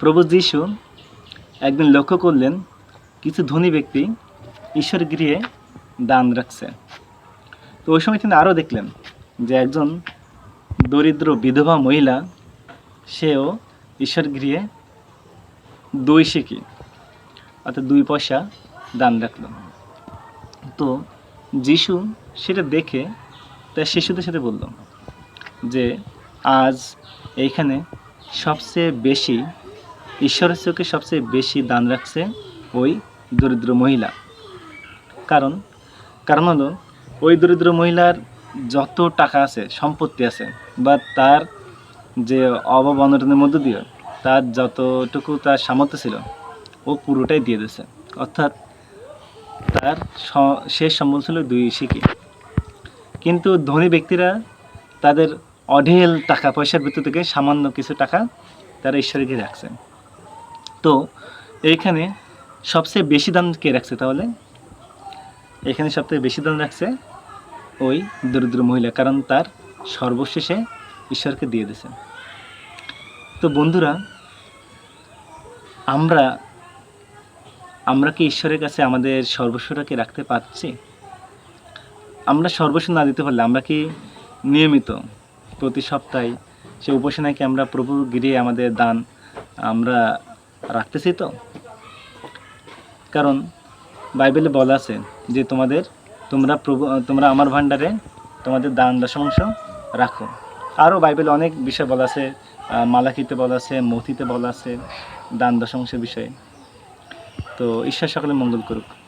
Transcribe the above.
প্রভু যীশু একদিন লক্ষ্য করলেন কিছু ধনী ব্যক্তি ঈশ্বর গৃহে দান রাখছে। তো ওই সময় তিনি আরও দেখলেন যে একজন দরিদ্র বিধবা মহিলা, সেও ঈশ্বর গৃহে দুই শিখি, অর্থাৎ দুই পয়সা দান রাখল। তো যিশু সেটা দেখে তার শিশুদের সাথে বলল যে, আজ এইখানে সবচেয়ে বেশি ঈশ্বরের চোখে সবচেয়ে বেশি দান রাখছে ওই দরিদ্র মহিলা। কারণ কারণ হলো, ওই দরিদ্র মহিলার যত টাকা আছে, সম্পত্তি আছে, বা তার যে অভাব অনটনের মধ্য দিয়ে তার যতটুকু তার সামর্থ্য ছিল, ও পুরোটাই দিয়ে দিয়েছে। অর্থাৎ তার শেষ সম্বল ছিল দুই শিখি। কিন্তু ধনী ব্যক্তিরা তাদের অঢেল টাকা, পয়সার ভিতর থেকে সামান্য কিছু টাকা তারা ঈশ্বরকে রাখছে। তো এইখানে সবচেয়ে বেশি দান কে রাখছে তাহলে? এখানে সবথেকে বেশি দান রাখছে ওই দরিদ্র মহিলা, কারণ তার সর্বশেষে ঈশ্বরকে দিয়ে দিয়েছে। তো বন্ধুরা, আমরা আমরা কি ঈশ্বরের কাছে আমাদের সর্বস্বটাকে রাখতে পারছি? আমরা সর্বস্ব না দিতে পারলে আমরা কি নিয়মিত প্রতি সপ্তাহে সে উপাসনায় কি আমরা প্রভুর গিরিয়ে আমাদের দান আমরা রাখতেছি তো? কারণ বাইবেলে বলা আছে যে তোমাদের, তোমরা প্রভু তোমরা আমার ভাণ্ডারে তোমাদের দান দশমাংশ রাখো। আরও বাইবেলে অনেক বিষয় বলা আছে মালাকিতে বলা আছে মথিতে বলা আছে দান দশমাংশের বিষয়ে। তো ঈশ্বর সকলে মঙ্গল করুক।